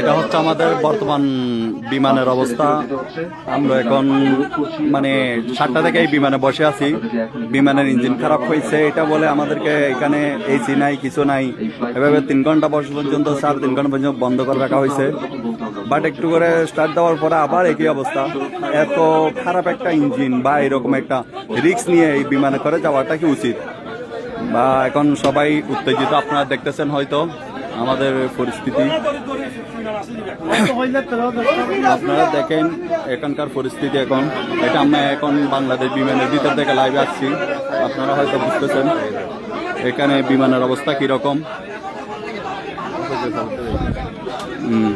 এটা হচ্ছে আমাদের বর্তমান বিমানের অবস্থা। আমরা এখন মানে সাতটা থেকে এই বিমানে বসে আছি। বিমানের ইঞ্জিন খারাপ হয়েছে, এটা বলে আমাদেরকে এখানে এসি নাই, কিছু নাই। এভাবে তিন ঘণ্টা বস পর্যন্ত সাড়ে তিন ঘণ্টা পর্যন্ত বন্ধ করে রাখা হয়েছে। বাট একটু করে স্টার্ট দেওয়ার পরে আবার একই অবস্থা। এত খারাপ একটা ইঞ্জিন বা এরকম একটা রিস্ক নিয়ে এই বিমানে করে যাওয়াটা কি উচিত? বা এখন সবাই উত্তেজিত। আপনারা দেখতেছেন হয়তো আমাদের পরিস্থিতি। আপনারা দেখেন এখানকার পরিস্থিতি এখন। এটা আমরা এখন বাংলাদেশ বিমানের ভিতর থেকে লাইভে আসছি। আপনারা হয়তো বুঝতেছেন এখানে বিমানের অবস্থা কীরকম। হুম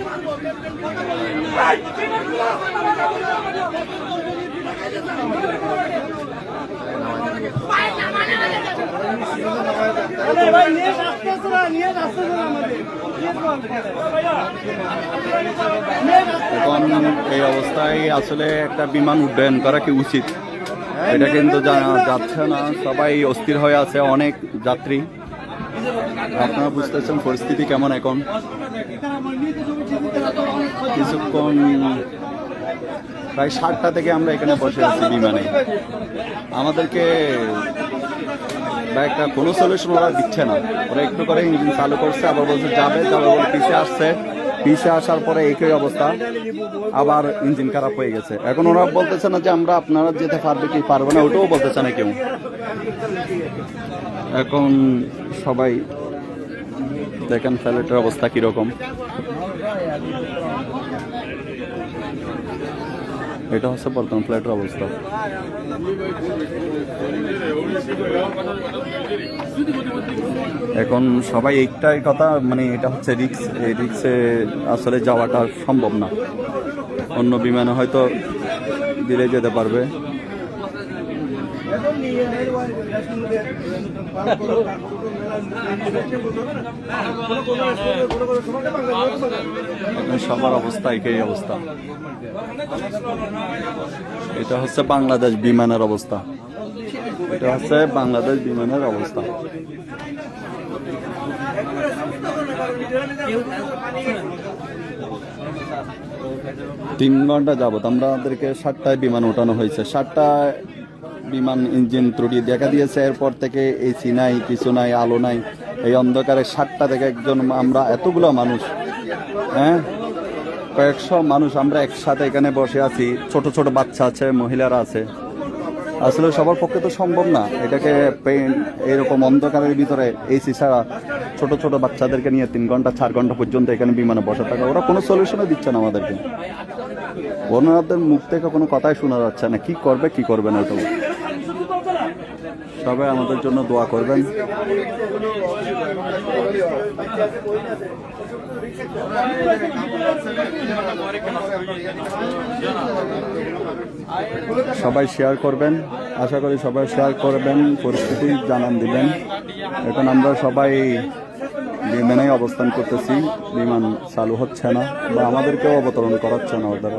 ভাই নিয়ে আসতেছে না নিয়ে আসতেছে না আমাদের এখন এই অবস্থায় আসলে একটা বিমান উড্ডয়ন করা কি উচিত? এটা কিন্তু যাচ্ছে না। সবাই অস্থির হয়ে আছে, অনেক যাত্রী। আপনারা বুঝতেছেন পরিস্থিতি কেমন এখন? কিছুক্ষণ, প্রায় সাতটা থেকে আমরা এখানে বসে আছি বিমানে। আমাদেরকে বা একটা কোনো সলিউশন ওরা দিচ্ছে না। ওরা একটু করে ইঞ্জিন চালু করছে, আবার বলছে যাবে যাবে বলে পিছিয়ে আসছে। পিছিয়ে আসার পরে একই অবস্থা, আবার ইঞ্জিন খারাপ হয়ে গেছে। এখন ওরা বলতেছে না যে আমরা আপনারা যেতে পারবে কি পারবে না, ওটাও বলতেছে না কেউ। এখন সবাই দেখেন ফ্লাইটের অবস্থা কীরকম। এটা হচ্ছে বর্তমান ফ্লাইটের অবস্থা। এখন সবাই একটাই কথা মানে এটা হচ্ছে রিক্স এই রিক্সে আসলে যাওয়াটা সম্ভব না। অন্য বিমানে হয়তো দিলে যেতে পারবে। সবার অবস্থা, একই অবস্থা। এটা হচ্ছে বাংলাদেশ বিমানের অবস্থা। এটা হচ্ছে বাংলাদেশ বিমানের অবস্থা। তিন ঘণ্টা যাবত আমরা আমাদেরকে সাতটায় বিমান ওঠানো হয়েছে। সাতটায় বিমান ইঞ্জিন ত্রুটি দেখা দিয়েছে। এরপর থেকে এসি নাই, কিছু নাই, আলো নাই। এই অন্ধকারে সাতটা থেকে একজন আমরা এতগুলো মানুষ হ্যাঁ? কয়েকশো মানুষ আমরা একসাথে এখানে বসে আছি। ছোট ছোট বাচ্চা আছে, মহিলারা আছে। আসলে সবার পক্ষে তো সম্ভব না। এটাকে পেন এরকম অন্ধকারের ভিতরে এসি ছাড়া ছোট ছোট বাচ্চাদেরকে নিয়ে তিন ঘণ্টা, চার ঘণ্টা পর্যন্ত এখানে বিমানে বসে থাকা। ওরা কোনো সলিউশনে দিচ্ছে না আমাদেরকে। ওনাদের মুখ থেকে কোনো কথাই শোনা যাচ্ছে না। কি করবে কি করবে না ওটা সবাই আমাদের জন্য দোয়া করবেন। সবাই শেয়ার করবেন। আশা করি সবাই শেয়ার করবেন, পরিস্থিতি জানান দিবেন। এখন আমরা সবাই বিমানে অবস্থান করতেছি। বিমান চালু হচ্ছে না বা আমাদেরকেও অবতরণ করাচ্ছে না ওরা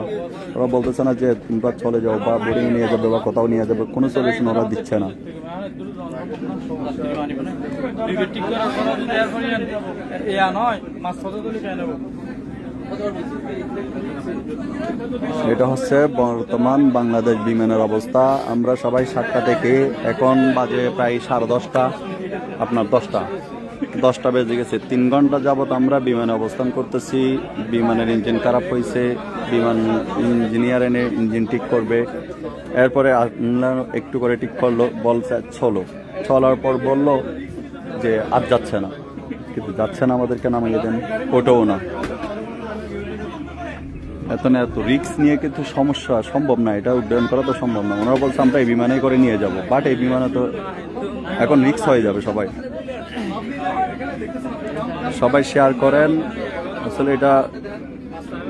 ওরা বলতেছে না যে তোমরা চলে যাও বা বোর্ডিং নিয়ে যাবে বা কোথাও নিয়ে যাবে, কোনো সলিউশন ওরা দিচ্ছে না। এটা হচ্ছে বর্তমান বাংলাদেশ বিমানের অবস্থা। আমরা সবাই সাতটা থেকে, এখন বাজে প্রায় সাড়ে দশটা, আপনার দশটা। দশটা বেজে গেছে। তিন ঘণ্টা যাবত আমরা বিমানে অবস্থান করতেছি। বিমানের ইঞ্জিন খারাপ হয়েছে বিমান ইঞ্জিনিয়ার এনে ইঞ্জিন ঠিক করবে। এরপরে একটু করে ঠিক করল বলছে চলো চলার পর বলল যে, আর যাচ্ছে না। কিন্তু যাচ্ছে না আমাদেরকে নামিয়ে দেন। ওটাও না। এত না, এত রিক্স নিয়ে কিন্তু সমস্যা সম্ভব না। এটা উড্ডয়ন করা তো সম্ভব না। ওনারা বলছে, আমরা এই বিমানে করে নিয়ে যাব। বাট এই বিমানে তো এখন রিক্স হয়ে যাবে সবাই। সবাই শেয়ার করেন। আসলে এটা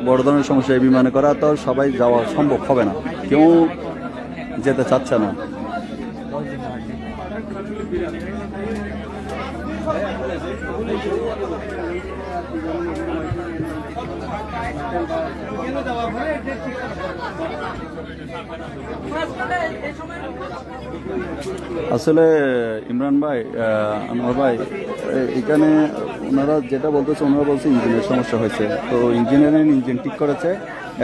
বড় ধরনের সমস্যা এই বিমানে করা, তো সবাই যাওয়া সম্ভব হবে না। কেউ যেতে চাচ্ছে না। আসলে ইমরান ভাই আনোয়ার ভাই, এখানে ওনারা যেটা বলতেছে, ওনারা বলছে ইঞ্জিনের সমস্যা হয়েছে। তো ইঞ্জিনিয়ারিং ইঞ্জিন ঠিক করেছে,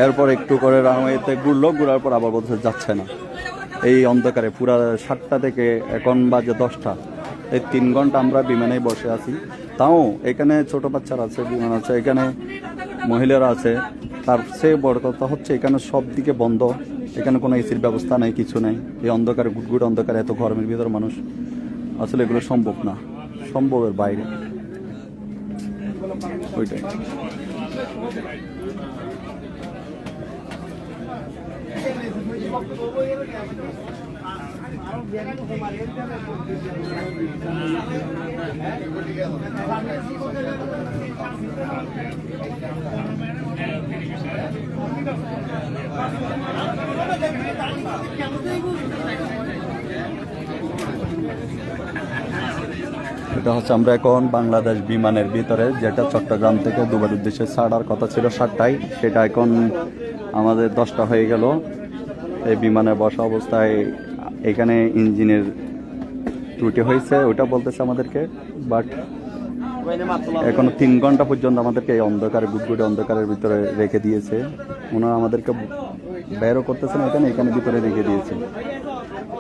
এরপর একটু করে রানওয়েতে ঘুরলো, ঘুরার পর আবার বলতেছে যাচ্ছে না। এই অন্ধকারে পুরা সাতটা থেকে এখন বাজে দশটা। এই তিন ঘণ্টা আমরা বিমানে বসে আছি। তাও এখানে ছোট বাচ্চারা আছে, বিমান আছে, এখানে মহিলারা আছে, তার চেয়ে বড় কথা হচ্ছে এখানে সব দিকে বন্ধ। এখানে কোনো এসির ব্যবস্থা নেই, কিছু নেই। এই অন্ধকার, গুটগুট অন্ধকারে, এত গরমের ভিতর মানুষ। আসলে এগুলো সম্ভব না। সম্ভবের বাইরে। ওইটাই। এটা হচ্ছে আমরা এখন বাংলাদেশ বিমানের ভিতরে, যেটা চট্টগ্রাম থেকে দুবার উদ্দেশ্যে ছাড়ার কথা ছিল সাতটায়। সেটা এখন আমাদের দশটা হয়ে গেল। এই বিমানে বসা অবস্থায় এখানে ইঞ্জিনের ত্রুটি হয়েছে, ওটা বলতেছে আমাদেরকে বাট এখনও তিন ঘণ্টা পর্যন্ত আমাদেরকে এই অন্ধকার গুটগুটে অন্ধকারের ভিতরে রেখে দিয়েছে। ওনারা আমাদেরকে বেরও করতেছে না এখানে এখানে ভিতরে রেখে দিয়েছে।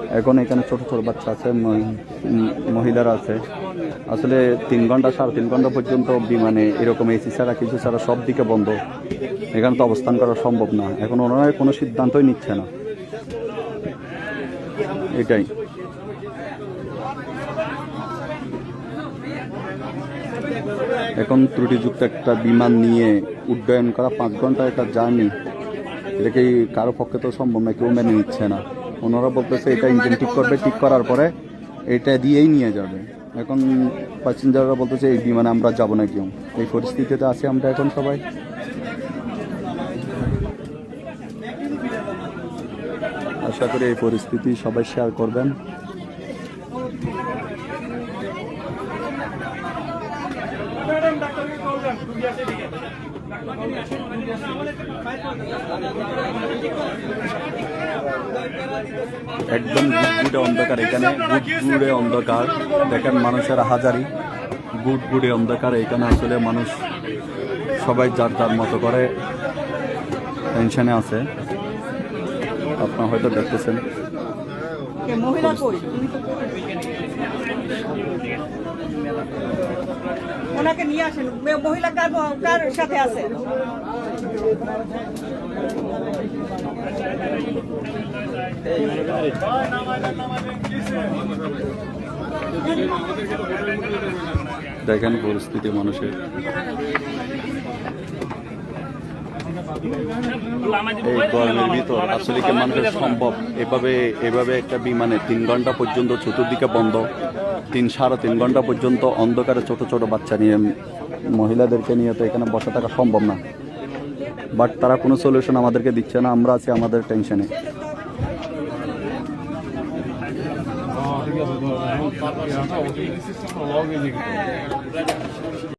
এখন এখানে ছোট ছোট বাচ্চা আছে, মহি- মহিলারা আছে। আসলে তিন ঘণ্টা, সাড়ে তিন ঘণ্টা পর্যন্ত বিমানে এরকম এসি ছাড়া, কিছু ছাড়া সব দিকে বন্ধ। এখানে তো অবস্থান করা সম্ভব না। এখন ওনারা কোনো সিদ্ধান্তই নিচ্ছে না। এটাই। এখন ত্রুটিযুক্ত একটা বিমান নিয়ে উড্ডয়ন করা পাঁচ ঘণ্টা একটা জার্নি, এটা কি কারও পক্ষে তো সম্ভব না, কেউ মেনে নিচ্ছে না। ওনারা বলতেছে এটা ইঞ্জিন ঠিক করবে, ঠিক করার পরে এটা দিয়েই নিয়ে যাবে। এখন প্যাসেঞ্জাররা বলতেছে, এই বিমানে আমরা যাব না কেউ। এই পরিস্থিতিতে আছি আমরা এখন সবাই। আশা করি এই পরিস্থিতি সবাই শেয়ার করবেন। একদম গুড়গুড়ে অন্ধকার এখানে, গুড়গুড়ে অন্ধকার। দেখেন মানুষের হাজারি, গুড়গুড়ে অন্ধকার। এখানে আসলে মানুষ সবাই যার যার মতো করে টেনশনে আছে। আপনারা হয়তো দেখতেছেন। মহিলা ওনাকে নিয়ে আসেন। মহিলা কার কার সাথে আছে? দেখেন পরিস্থিতি মানুষের। এই গরমের ভিতর আসলে কি মানুষের সম্ভব। এভাবে এভাবে একটা বিমানে তিন ঘণ্টা পর্যন্ত চতুর্দিকে বন্ধ, তিন, সাড়ে তিন ঘণ্টা পর্যন্ত অন্ধকারে ছোট ছোট বাচ্চা নিয়ে, মহিলাদেরকে নিয়ে তো এখানে বসে থাকা সম্ভব না। বাট তারা কোনো সলিউশন আমাদেরকে দিচ্ছে না, আমরা আছি আমাদের টেনশনে